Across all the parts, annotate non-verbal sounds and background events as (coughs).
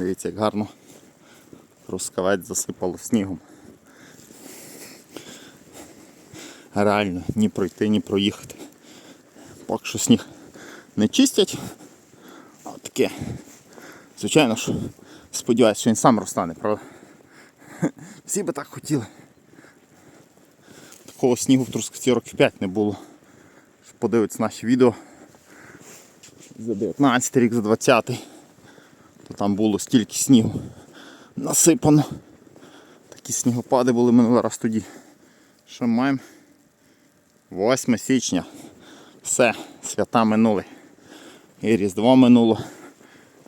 Дивіться, як гарно рускавець засипало снігом. Реально, ні пройти, ні проїхати. Поки що сніг не чистять. А таке. Звичайно ж, сподіваюся, що він сам розтане, правда? (laughs) Всі би так хотіли. Такого снігу в Трускавці років 5 не було. Подивиться наші відео за 19 рік, за 20 то там було стільки снігу насипано. Такі снігопади були минулий раз тоді. Що маємо? 8 січня. Все, свята минули. І Різдво минуло.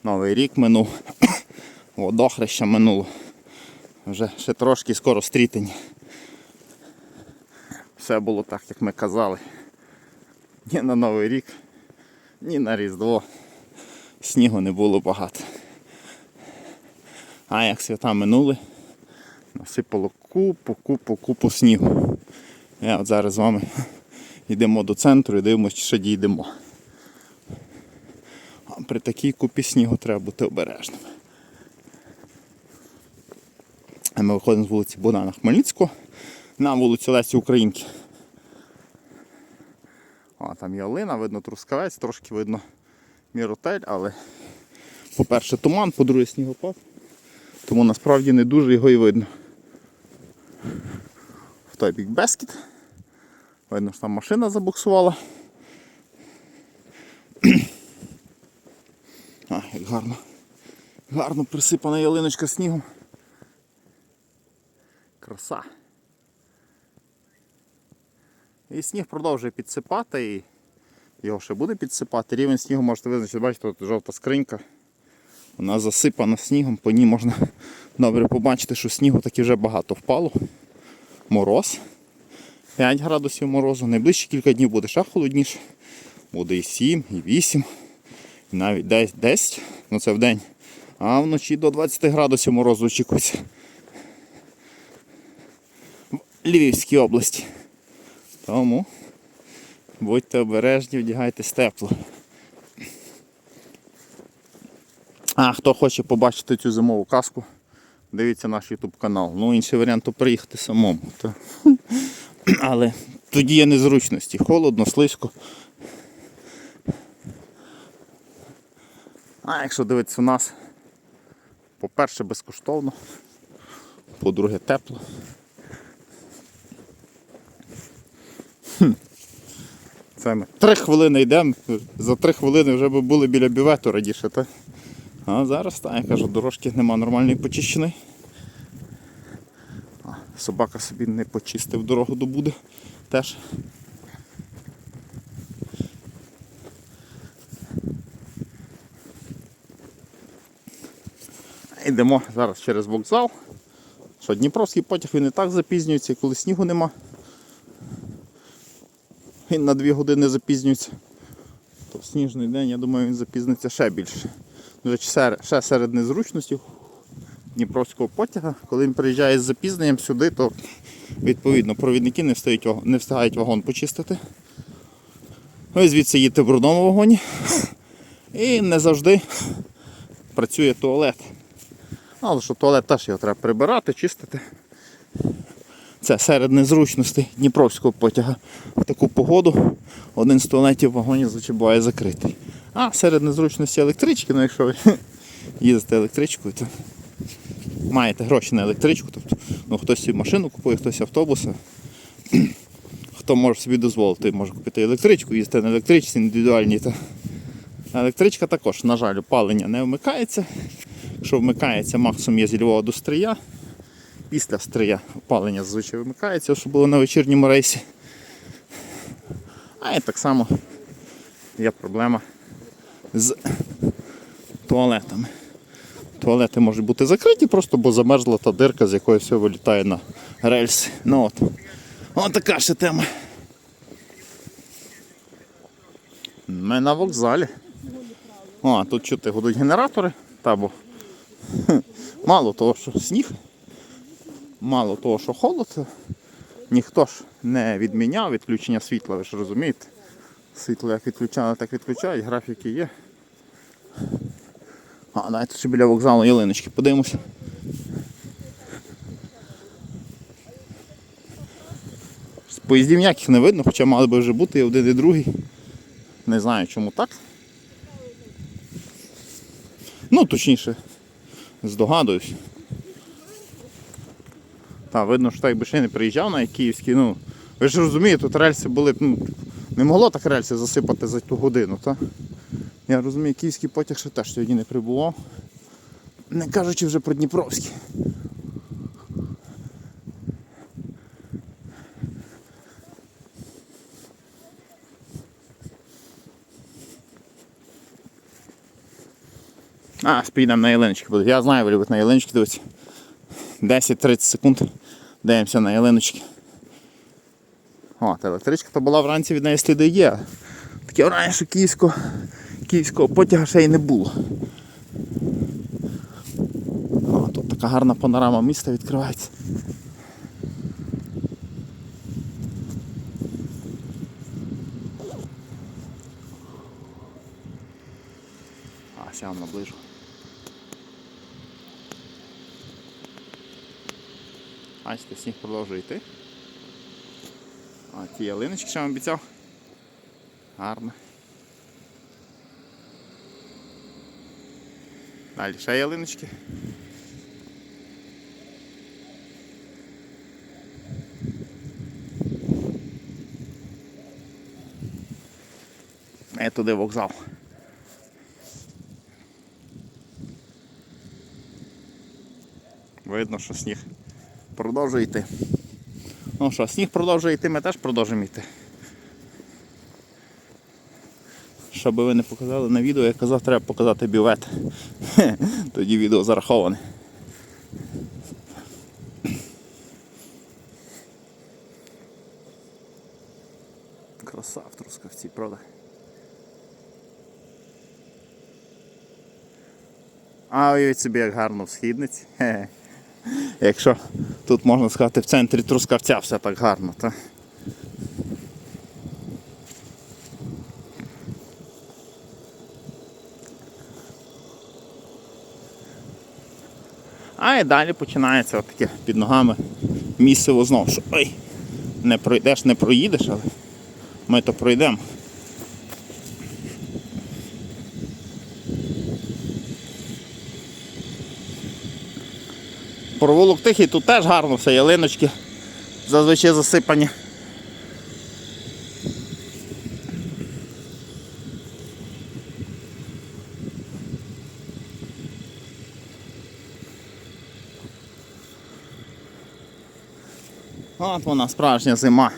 Новий рік минув. (coughs) Водохреща минуло. Вже ще трошки скоро стрітень. Все було так, як ми казали. Ні на Новий рік, ні на Різдво. Снігу не було багато. А як свята минули, насипало купу, купу, купу снігу. Я от зараз з вами йдемо до центру і дивимося, чи ще дійдемо. А при такій купі снігу треба бути обережним. Ми виходимо з вулиці Богдана Хмельницького на вулицю Лесі Українки. А, там є Олина, видно трускавець, трошки видно міротель, але по-перше туман, по-друге снігопад. Тому насправді не дуже його і видно. В той бік Бескіт. Видно, що там машина забуксувала. А, як гарно. Гарно присипана ялиночка снігом. Краса. І сніг продовжує підсипати і його ще буде підсипати. Рівень снігу можете визначити, бачите, тут жовта скринька. Вона засипана снігом, по ній можна добре побачити, що снігу таки вже багато впало. Мороз. 5 градусів морозу. Найближчі кілька днів буде ще холодніше. Буде і 7, і 8, і навіть десь 10, ну це в день. А вночі до 20 градусів морозу очікується. В Львівській області. Тому будьте обережні, вдягайтесь тепло. А хто хоче побачити цю зимову казку, дивіться наш YouTube канал. Ну, інший варіант то приїхати самому. То... (clears throat) Але тоді є незручності. Холодно, слизько. А якщо дивитися у нас, по-перше, безкоштовно, по-друге, тепло. Це ми три хвилини йдемо, за три хвилини вже би були біля бювету радіше, так? А зараз, так, я кажу, дорожки нема нормальної почищеної. Собака собі не почистив дорогу добуде теж. Йдемо зараз через вокзал. Що Дніпровський потяг він і так запізнюється, коли снігу нема. Він на 2 години запізнюється. То в сніжний день, я думаю, він запізниться ще більше. Ще серед незручностей Дніпровського потяга, коли він приїжджає з запізненням сюди, то відповідно провідники не встають, не встигають вагон почистити. Ви звідси їдете в брудному вагоні. І не завжди працює туалет. Але що туалет теж його треба прибирати, чистити. Це серед незручностей Дніпровського потяга. В таку погоду один з туалетів в вагоні буває закритий. А серед незручності електрички, ну якщо ви (laughs) їздите електричкою, то маєте гроші на електричку, тобто ну, хтось собі машину купує, хтось автобус. (clears throat) Хто може собі дозволити, може купити електричку, їздити на електричці індивідуальній. Та... Електричка також, на жаль, опалення не вмикається. Якщо вмикається, максимум є зі Львова до Стрия. Після Стрия опалення зазвичай вимикається, особливо на вечірньому рейсі. А і так само є проблема з туалетами. Туалети можуть бути закриті, просто бо замерзла та дирка, з якої все вилітає на рельси. Ну от. Ось така ще тема. Ми на вокзалі. О, тут чути гудуть генератори, та бо (laughs) мало того, що сніг, мало того, що холод, ніхто ж не відміняв відключення світла, ви ж розумієте. Світло як відключали, так відключають, графіки є. А, давайте ще біля вокзалу ялиночки подивимося. Поїздів ніяких не видно, хоча мали би вже бути і один і другий. Не знаю чому так. Ну, точніше, здогадуюсь. Та, видно, що так би ще не приїжджав на київський, ну. Ви ж розумієте, тут рельси були ну, не могло так рельси засипати за ту годину, так? Я розумію, київський потяг ще теж сьогодні не прибував. Не кажучи вже про Дніпровський. А, спійдемо на ялиночки. Я знаю, ви любите на ялиночки дивитися. 10-30 секунд. Дивимося на ялиночки. О, та електричка то була вранці від неї сліди є. Таке що київського, київського потяга ще й не було. О, тут така гарна панорама міста відкривається. А, вам наближу. Бачите, сніг продовжує йти. А ті ялиночки, що я вам обіцяв. Гарно. Далі ще ялиночки. Е, туди вокзал. Видно, що сніг продовжує йти. Ну що, сніг продовжує йти, ми теж продовжуємо йти. Щоб ви не показали на відео, я казав, треба показати бювет. (laughs) Тоді відео зараховане. Краса в Трускавці, правда? А уявіть собі, як гарно в східниці. Якщо тут можна сказати в центрі Трускавця все так гарно, так? А і далі починається от таке під ногами місиво знову, що ой, не пройдеш, не проїдеш, але ми то пройдемо. Провулок тихий, тут теж гарно все, ялиночки зазвичай засипані. От вона справжня зима.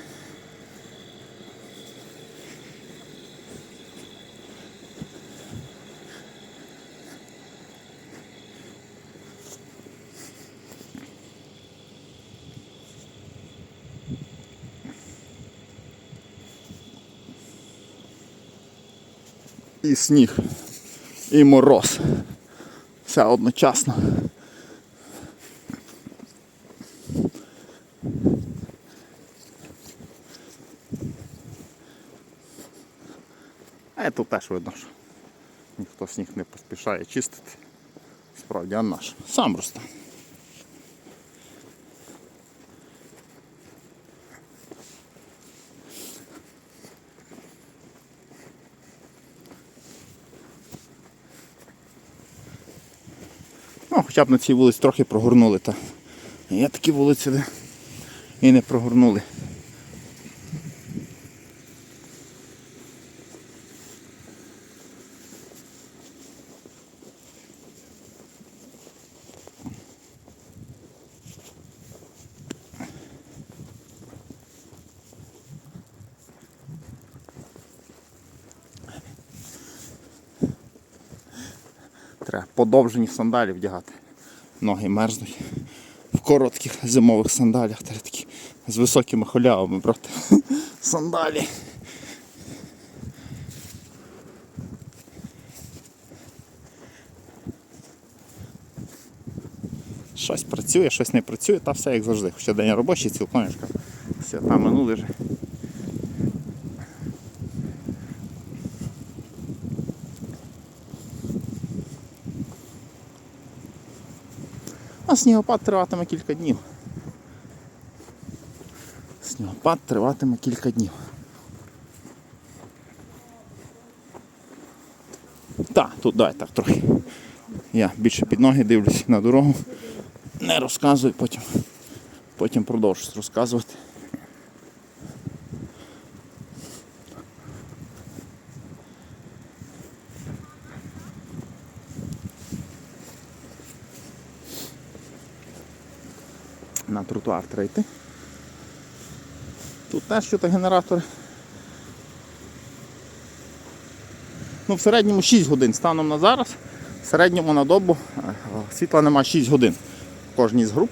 І сніг, і мороз. Все одночасно. А тут теж видно, що ніхто сніг не поспішає чистити. Справді, а наш. Сам росте. Хоча б на цій вулиці трохи прогорнули, та є такі вулиці, і не прогорнули. Треба подовжені сандалі вдягати. Ноги мерзнуть. В коротких зимових сандалях. Треба такі з високими холявами брати. (laughs) Сандалі. Щось працює, щось не працює, та все як завжди. Хоча день робочий, цілком все там минули вже. А снігопад триватиме кілька днів. Снігопад триватиме кілька днів. Так, тут давай так трохи. Я більше під ноги дивлюся на дорогу. Не розказую, потім, потім продовжусь розказувати. На тротуар треба йти. Тут теж що-то генератори. Ну, в середньому 6 годин станом на зараз. В середньому на добу е, світла нема 6 годин в кожній з груп.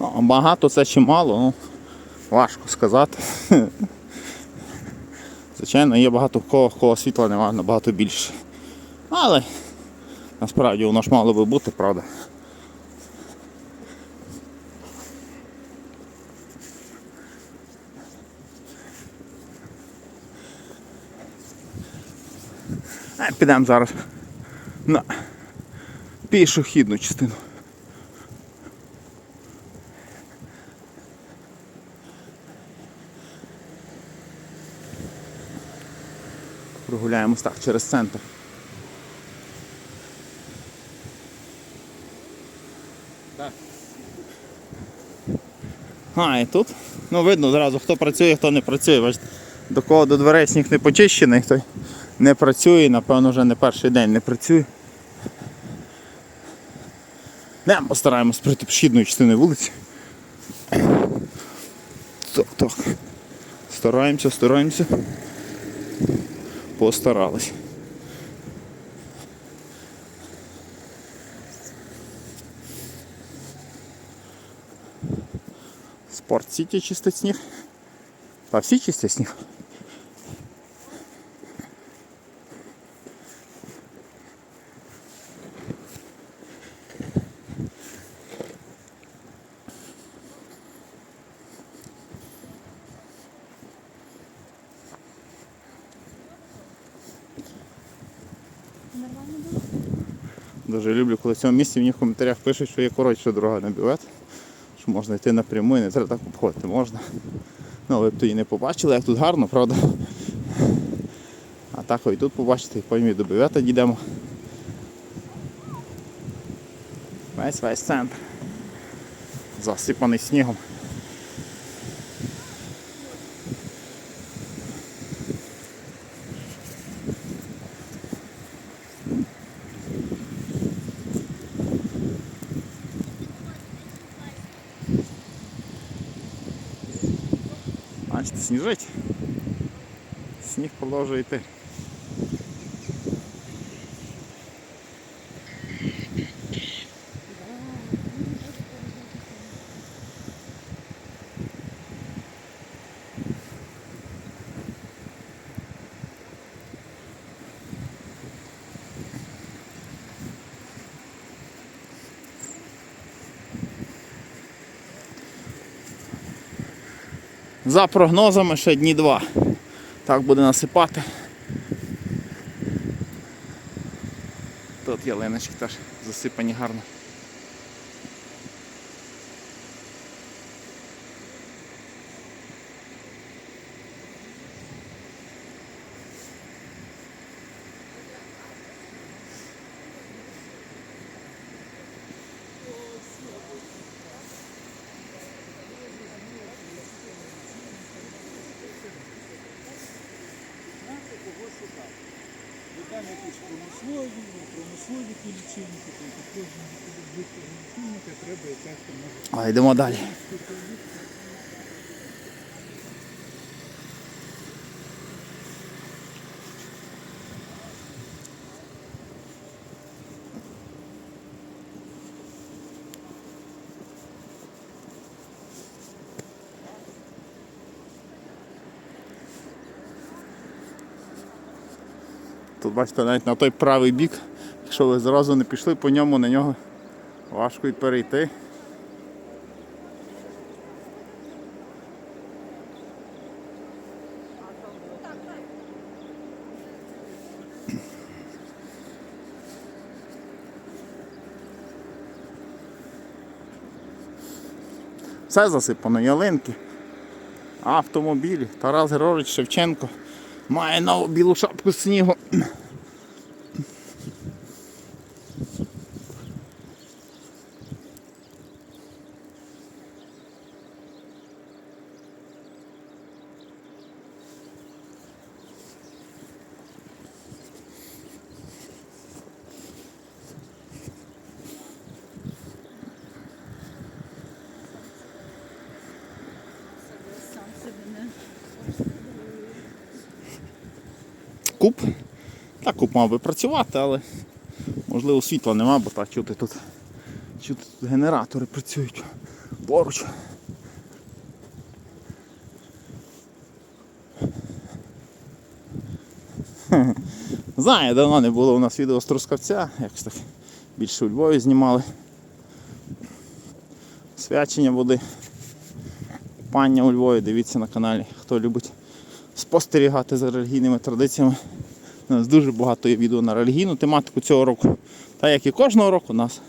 Ну, Багато це чи мало, ну, важко сказати. (laughs) Звичайно, є багато кого, кого світла немає набагато більше. Але насправді воно ж мало би бути, правда. А, підемо зараз на пішохідну частину. Прогуляємось так через центр. А, і тут. Ну видно зразу, хто працює, хто не працює. Бачите, до кого до дверей сніг не почищений, той не працює, напевно, вже не перший день не працює. Не, постараємось пройти пішідною частиною вулиці. Так, так. Стараємося, стараємося. Постарались. Спорт Сіті чистить сніг. Та всі чистять сніг. Дуже люблю, коли в цьому місці мені в коментарях пишуть, що є коротша дорога на що можна йти напряму і не треба так обходити можна. Ну, ви б тоді не побачили, як тут гарно, правда? А так і тут побачите, і потім і до бювета дійдемо. Весь весь центр. Засипаний снігом. Бачите, сніжить. Сніг продовжує йти. За прогнозами ще дні два. Так буде насипати. Тут ялиночки теж засипані гарно. Бо там якісь промислові, промислові ті лічильники, то кожен відповідного лічильника треба якась там А йдемо далі. Бачите, навіть на той правий бік, якщо ви зразу не пішли по ньому, на нього важко й перейти. Все засипано, ялинки, автомобілі, Тарас Герович Шевченко має нову білу шапку снігу. Так, куб мав би працювати, але можливо світла нема, бо так чути тут. Чути тут генератори працюють поруч. (laughs) Знаю, давно не було у нас відео з Трускавця, якось так більше у Львові знімали. Свячення води. Купання у Львові, дивіться на каналі, хто любить спостерігати за релігійними традиціями. У нас дуже багато є відео на релігійну тематику цього року. Та як і кожного року у нас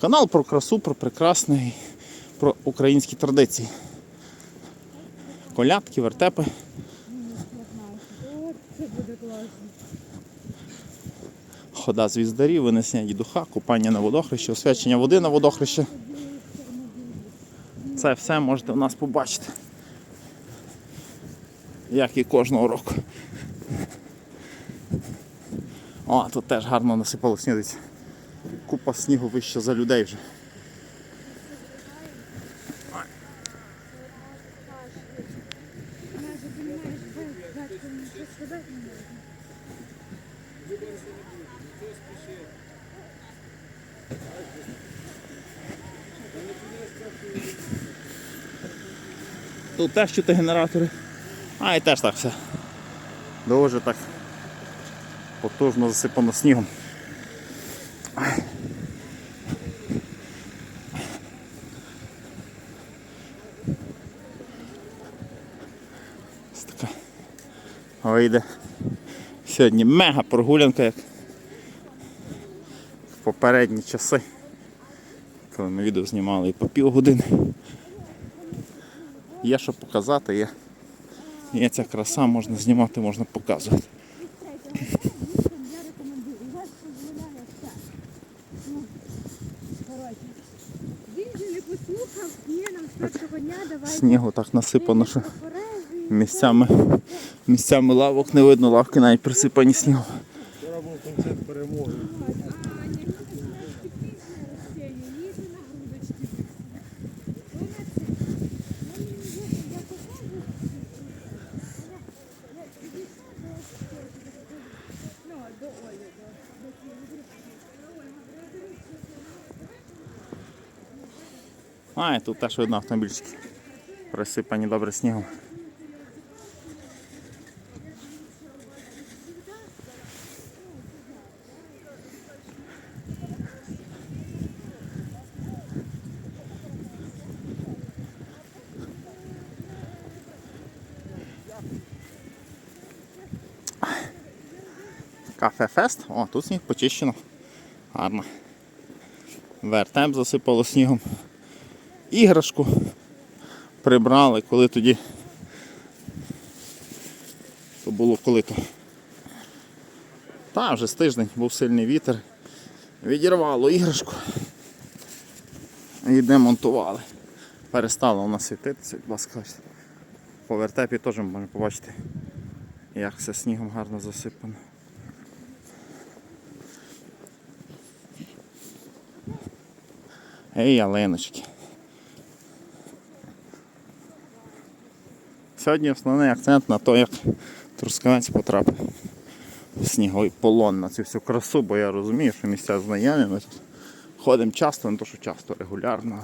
канал про красу, про прекрасне про українські традиції. Колядки, вертепи. Хода звіздарів, винесення дідуха, купання на водохрещі, освячення води на водохреще. Це все можете у нас побачити. Як і кожного року. О, тут теж гарно насипало снідиці. Купа снігу вище за людей вже. Тут теж чути генератори. А і теж так все. Дуже так потужно засипано снігом. Ось така вийде. Сьогодні мега прогулянка, як в попередні часи. Коли ми відео знімали і по півгодини. Є що показати, є, є ця краса, можна знімати, можна показувати. Я рекомендую. У вас дозволяє все. Ну, коротше. Він же не послухав, ні, нам з першого дня давай. Снігу так насипано, що місцями, місцями лавок не видно, лавки навіть присипані снігом. Вчора був концерт перемоги. А, тут теж видно автомобільчики. Присипані добре снігом. Кафе Фест. О, тут сніг почищено. Гарно. Вертеп засипало снігом. Іграшку прибрали, коли тоді. То було коли то. Та вже з тиждень був сильний вітер. Відірвало іграшку. І демонтували. Перестало у нас світитися, будь ласка. По вертепі теж можна побачити, як все снігом гарно засипано. Ей, ялиночки. Сьогодні основний акцент на те, як Трускавець потрапив в сніговий полон на цю всю красу, бо я розумію, що місця знайомі. Ми тут ходимо часто, не то що часто, регулярно.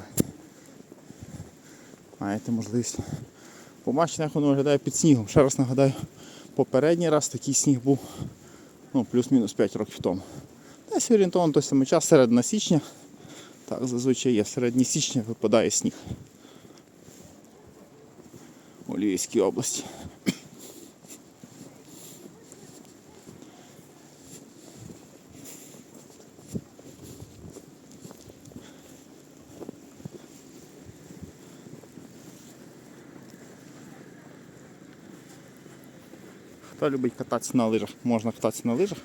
Маєте можливість побачити, як воно виглядає під снігом. Ще раз нагадаю, попередній раз такий сніг був ну, плюс-мінус 5 років тому. Десь орієнтовно той самий час, середина січня. Так, зазвичай є. В середній січні випадає сніг у Львівській області. Хто любить кататися на лижах, можна кататися на лижах.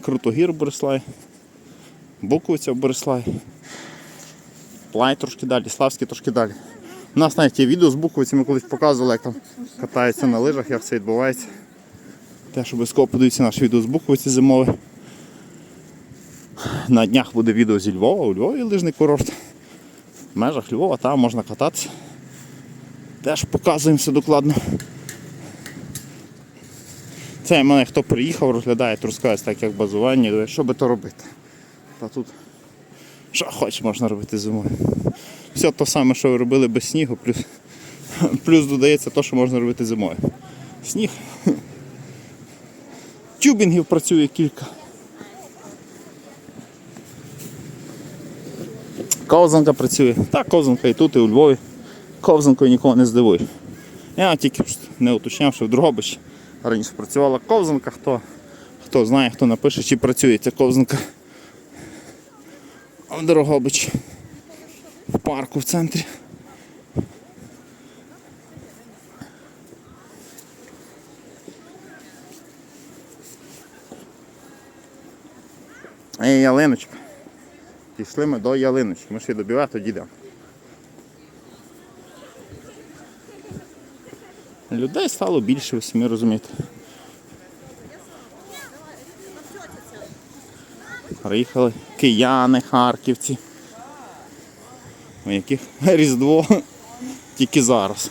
Крутогір в Бориславі, Буковиця в Бориславі, Плай трошки далі, Славський трошки далі. У нас навіть є відео з Буковиці, ми колись показували, як там катаються на лижах, як це відбувається. Теж обов'язково подивіться наше відео з Буковиці зимове. На днях буде відео зі Львова, у Львові лижний курорт. В межах Львова, там можна кататися. Теж показуємо все докладно. Це мене хто приїхав, розглядає, розказує так як базування, що би то робити. Та тут що хочеш можна робити зимою. Все те саме, що ви робили без снігу, плюс, плюс додається те, що можна робити зимою. Сніг. Тюбінгів працює кілька. Ковзанка працює. Так, ковзанка і тут, і у Львові. Ковзанкою нікого не здивує. Я тільки не уточняв, що в Дрогобичі раніше працювала ковзанка, хто, хто знає, хто напише, чи працює ця ковзанка. В Дрогобичі. В парку в центрі. Ей, ялиночка. Пішли ми до ялиночки. Ми ще й біла, тоді йдемо. Людей стало більше, ви самі розумієте. Приїхали кияни, харківці. У яких (laughs) Різдво тільки зараз.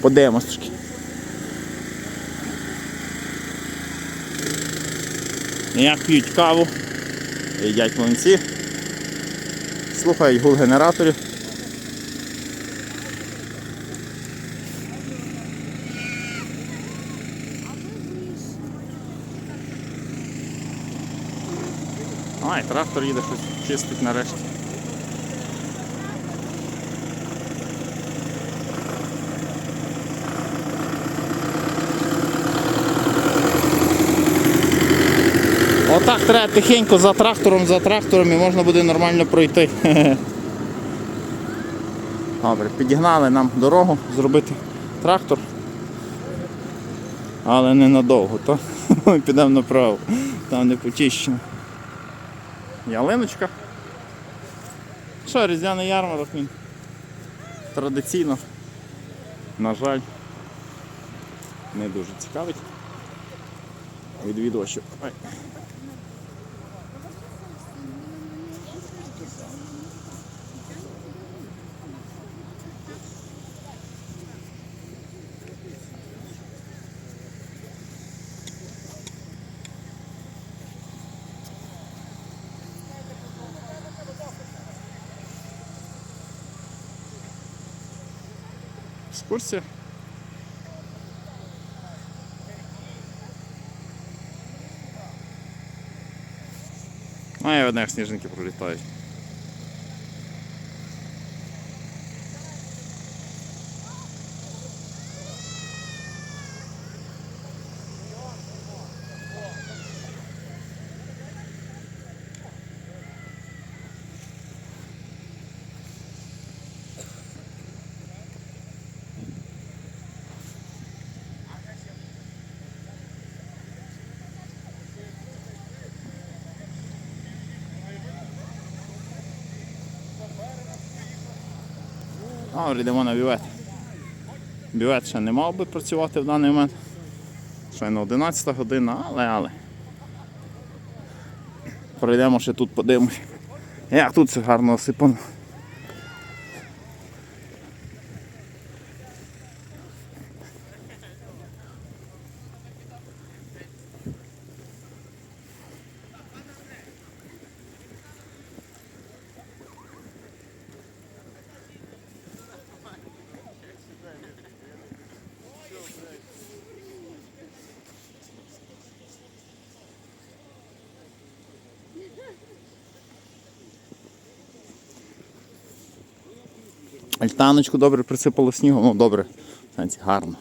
Подивимось трошки. Як п'ють каву, їдять млинці, слухають гул генераторів. Трактор їде щось чистить нарешті. Отак треба тихенько за трактором, за трактором і можна буде нормально пройти. (laughs) Добре, підігнали нам дорогу зробити трактор. Але ненадовго, то (laughs) ми підемо направо. Там не почищено. Ялиночка. Що, різдвяний ярмарок він традиційно, на жаль, не дуже цікавить. Відвідувачів. Екскурсія. А я одне сніжинки пролітають. А, йдемо на бювет. Бювет ще не мав би працювати в даний момент. Ще не 11 година, але але. Пройдемо ще тут, подивимось. Як тут все гарно осипано. Альтаночку добре присипало снігом, ну добре, Сенсі, гарно.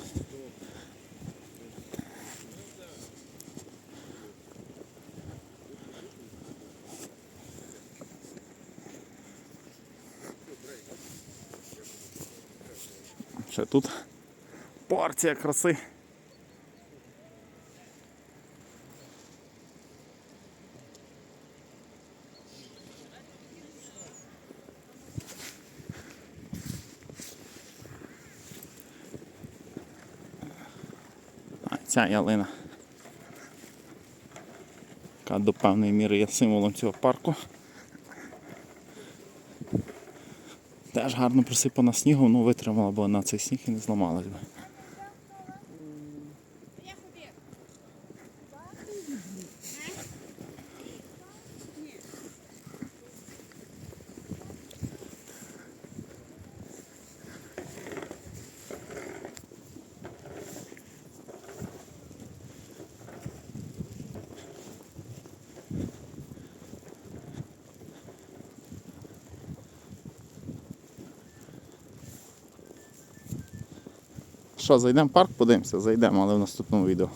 Ще тут порція краси. Ця ялина. Яка до певної міри є символом цього парку. Теж гарно присипана снігом, ну витримала, б на цей сніг і не зламалась би. Що, зайдемо в парк, подивимося, зайдемо, але в наступному відео.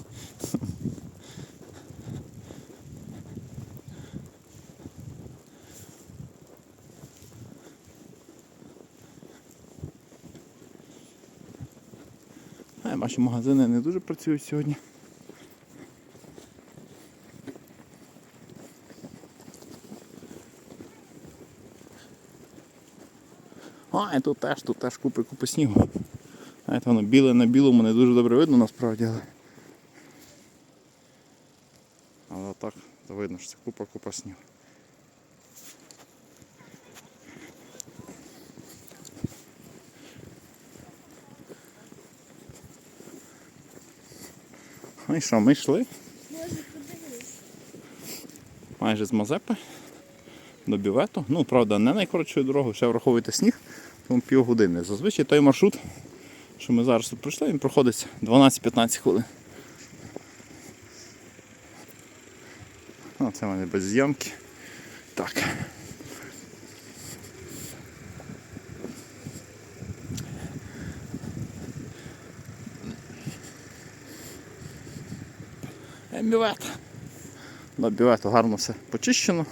Бачу, магазини не дуже працюють сьогодні. А, і тут теж, тут теж купи купи снігу. Знаєте, воно біле на білому не дуже добре видно насправді, але. Так, то видно, що це купа-купа снігу. Ну і що, ми йшли майже з Мазепи до бювету. Ну, правда, не найкоротшою дорогою, ще враховуйте сніг, тому півгодини. Зазвичай той маршрут, що ми зараз тут пройшли, він проходить 12-15 хвилин. Це в мене без зйомки. Так. Е, Бювет. До бювету гарно все почищено.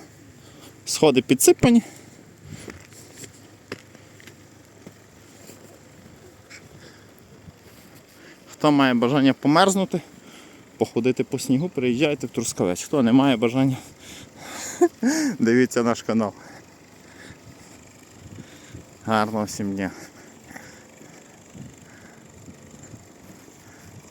Сходи підсипані. Хто має бажання померзнути, походити по снігу, приїжджайте в Трускавець. Хто не має бажання, (laughs) дивіться наш канал. Гарного всім дня.